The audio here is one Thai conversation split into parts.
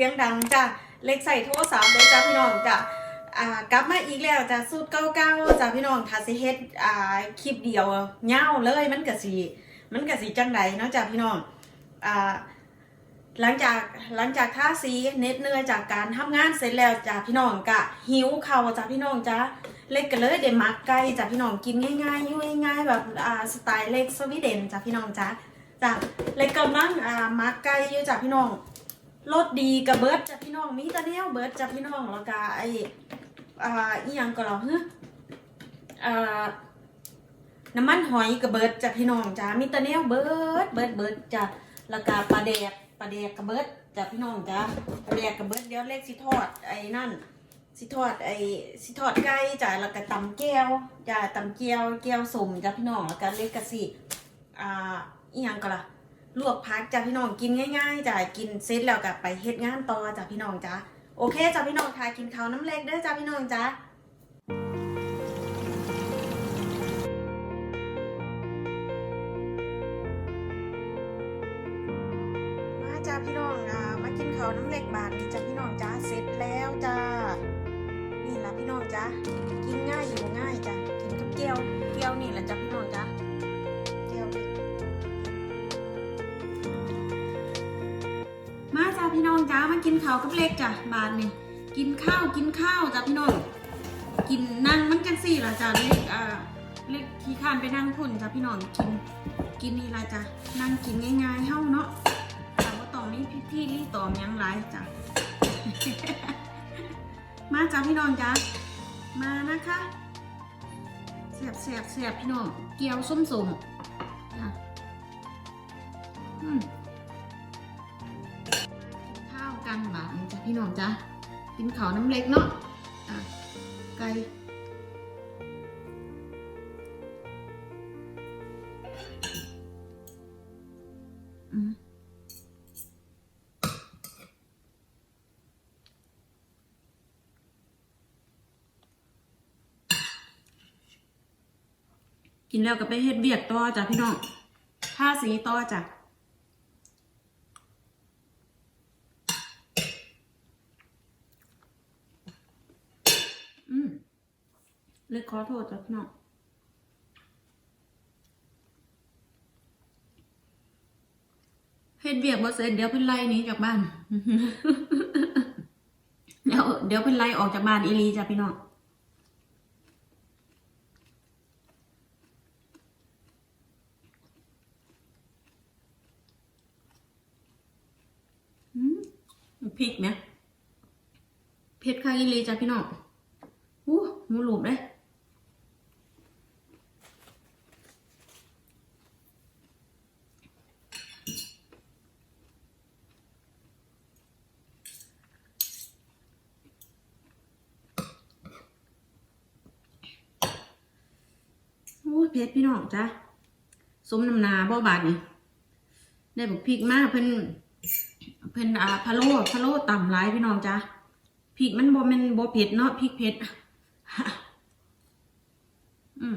เสียงดังจ้ะเล็กใส่โทรศัพท์เลยจ้ะพี่น้องจ้ะอ่ากลับมาอีกแล้วจ้ะสูตรเก่าๆจ้ะพี่น้องถ้าสิเฮ็ดอ่าคลิปเดียวเงาวเลยมันก็สิมันก็สิจังใดเนาะจ้ะพี่น้องอ่าหลังจากหลังจากท่าสีเน็ดเหนื่อยจากการทำงานเสร็จแล้วจ้ะพี่น้องกะหิวเข่าจ้ะพี่น้องจ้ะเล็กก็เลยเดมักไก่จ้ะพี่น้องกินง่ายๆยู่ง่ายๆแบบอ่าสไตล์เล็กสวีเดนจ้ะพี่น้องจ้ะจ้ะเล็กกำลังอ่ามักไก่อยู่จ้ะพี่น้อง รสดีกับเบิร์ดจ้ะพี่น้องมีแต่แนวเบิร์ดจ้ะพี่น้องแล้วก็ไออ่าอีหยังก็เหรอฮะอ่าน้ำมันหอยกับเบิร์ดจ้ะพี่น้องจ้ะมีแต่แนวเบิร์ดเบิร์ดเบิร์ดจ้ะแล้วก็ปลาแดกปลาแดกกระเบิดจ้ะพี่น้องจ้ะปลาแดกกระเบิดเดี๋ยวเล็กสิทอดไอ้นั่นสิทอดไอ้สิทอดไก่จ้ะแล้วก็ตำแก้วจ้ะตำแก้วแก้วสมจ้ะพี่น้องแล้วก็เล็กก็สิอ่าอีหยังก็ล่ะ ลวกพักจ้ะพี่น้องกินง่ายๆจ้ะกินเสร็จแล้วก็ไปเฮ็ดงานต่อจ้ะพี่น้องจ้ะโอเคจ้ะพี่น้องทายกินข้าวน้ำเล็กเด้อจ้ะพี่น้องจ้ะมาจ้ะพี่น้องอ่ามากินข้าวน้ำเล็กบาทนี่จ้ะพี่น้องจ้ะเสร็จแล้วจ้ะนี่ละพี่น้องจ้ะกินง่ายอยู่ง่ายจ้ะกินกับเกี๊ยวเกี๊ยวนี่แหละจ้ะพี่น้องจ้ะ พี่น้องจ้ะมากินข้าวกับเล็กจ้ะบาทนี่กินข้าวกินข้าวจ้ะพี่น้องกินนั่งมันจังสี่ละจ้ะเล็กอ่าเล็กขี้คร้านไปนั่งพุ่นจ้ะพี่น้องกินกินนี่ละจ้ะนั่งกินง่ายๆเฮ้าเนาะแต่ว่าตอนนี้พี่พี่รี่ตอมยังไรจ้ะมาจ้ะพี่น้องจ้ะมานะคะเสียบเสียบเสียบพี่น้องเกี๊ยวส้มสมจ้ะอืม พี่น้องจ้ะกินข้าวน้ำเล็กเนาะไก่กินแล้วก็ไปเฮ็ดเบียกต่อจ้ะพี่น้องท่าสีต่อจ้ะ เล็กขอโทษจ้ะพี่น้องเฮ็ดเบียกบ่เสร็จเดี๋ยวเพิ่นไล่หนี้จากบ้าน เดี๋ยวเดี๋ยวเพิ่นไล่ออกจากบ้านอีหลีจ้ะพี่น้องอืมพริกเนี่ยเผ็ดข้างอีหลีจ้ะพี่น้องอู้หมูหลูบเลยอู้ เผ็ดพี่น้องจ้ะสมน้ำนาบ่บาดนี่ได้บอกพริกมากเพิ่นเพิ่นอ่าพะโล้พะโล้ต่ำหลายพี่น้องจ้ะพริกมันบ่แม่นบ่เผ็ดเนาะพริกเผ็ดอืม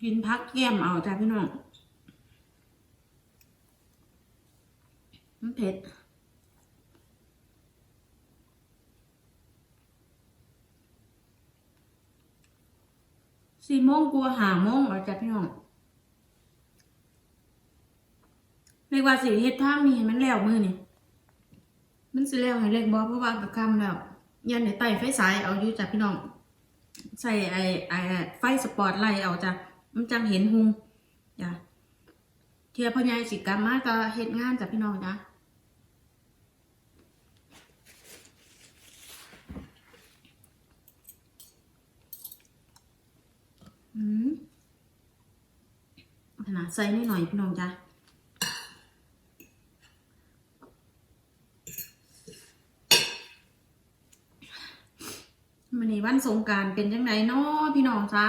กินพักแก้มเอาจ้ะพี่น้องมันเผ็ด สี่โมงกลัวาหาโมงเอาจ้ะพี่น้องเรียกว่าสิเฮ็ดทางนี่มันแล้วมือนี่มันสิแล้วให้เล็กบ่เพราะว่ากับคำแล้วยันในไต่ไฟสายเอาอยู่จ้ะพี่น้อง ใส่ไอ้ไอ้ไฟสปอร์ตไลท์เอาจ้ะมันจังเห็นหุงจ้ะเทียพญายสิกรรมมาก็เฮ็ดงานจ้ะพี่น้องจ้ะ ขนาดใส่นิดหน่อยพี่น้องจ้ะมันนี้วันสงการเป็นจังไดเนาะพี่น้องจ้ะ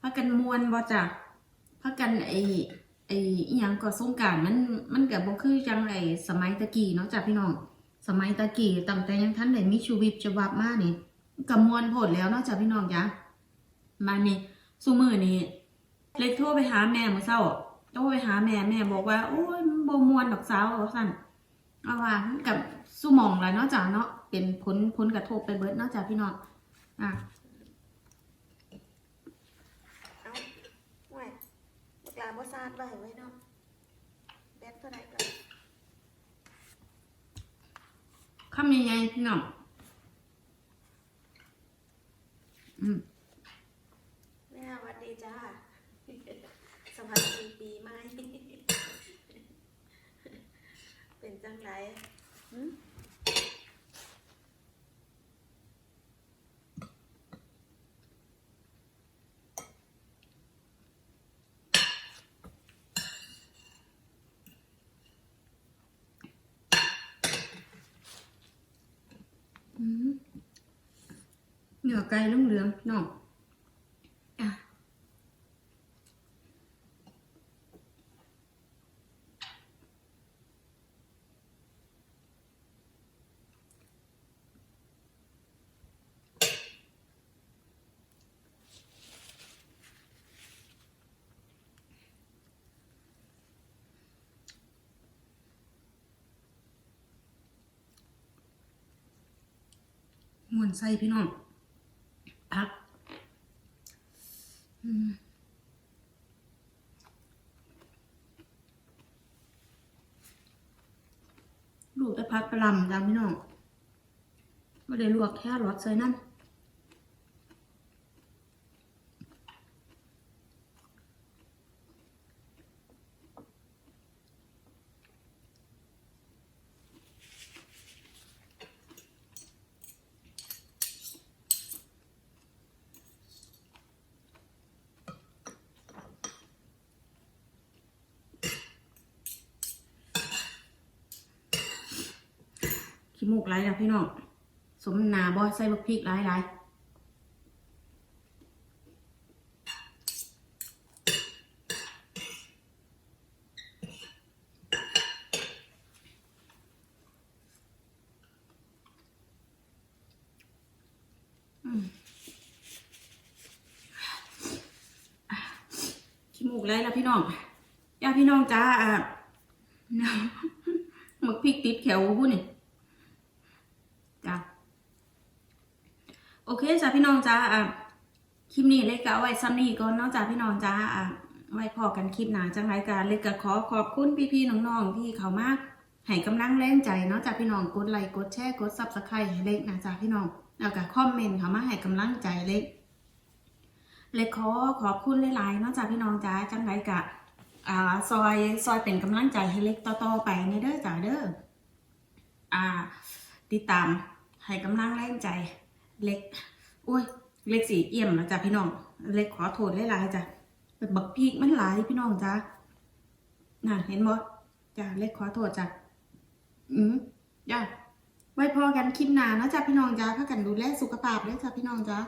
พักกันมวนบ่จ้ะพักกันไอไออีหยังก็สงการมันมันก็บ่คือจังไอสมัยตะกี้เนาะจ้ะพี่น้อง สมัยตะกี้ตั้งแต่ยังทันได้มีชีวิตฉบับมานี่ก็มวนโพดแล้วเนาะจ้ะพี่น้องจ้ะมานี่ ซุมื้อนี้เล็กโทรไปหาแม่เมื่อเช้าโทรไปหาแม่แม่บอกว่า โอ้ยมันบ่มวนดอกสาวว่าซั่นเอาว่ามันกับสุหมองแล้วเนาะจ้ะเนาะเป็นผลผลกระทบไปเบิดเนาะจ้ะพี่น้องอะเอาไว้บักลาบ่ซาดไว้ไว้เนาะแบตเท่าไหร่ก็คำใหญ่ๆพี่น้องอืม แม่สวัสดีจ้า สวัสดี ปีใหม่เป็นจังไรอืมเหนือไก่เหลืองๆเนาะอะ วนไส้พี่น้องพักลูกได้พักกระลำจ้าพี่น้องไม่ได้ลวกแค่รสใส่นั่น ขี้มูกไหลแล้วพี่น้อง สมนาบอใส่บักพริกหลายหลขี้มูกไหลแล้วพี่น้องย่าพี่น้องจ้าอะหมึกพริกติดแขวพูดนี่ เคจ้ะพี่น้องจ้าอะคลิปนี้เล็กก็เอาไว้ซ้ำนี้ก่อนนาะจ้ะพี่น้องจ้าอะไว้พอกันคลิปหนาจังไรกันเล็กก็ขอขอบคุณพี่ๆน้องๆที่เขามาให้กำลังแรงใจเนาะจ้ะพี่น้องกดไลค์กดแชร์กดซับสไครต์ให้เล็กนะจ้ะพี่น้องแล้วก็คอมเมนต์เขามาให้กำลังใจเล็กเล็กขอขอบคุณหลายๆนาะจ้ะพี่น้องจ้าจังไรกะอ่าซอยซอยเป็นกำลังใจให้เล็กต่อๆไปในเด้อจ้าเด้ออ่าติดตามให้กำลังแรงใจเล็ก อุ้ยเล็กสีเอี่ยมแล้วจ้ะพี่น้อง เล็กขอโทษหลายๆจ้ะบักพีกมันหลายพี่น้องจ้ะน่ะเห็นบ่จ้ะเล็กขอโทษจ้ะอืมจ้ะไว้พอกันคลิปหน้าเนาะจ้ะพี่น้องจ้ะพากันดูแลสุขภาพด้วยจ้ะพี่น้องจ้ะ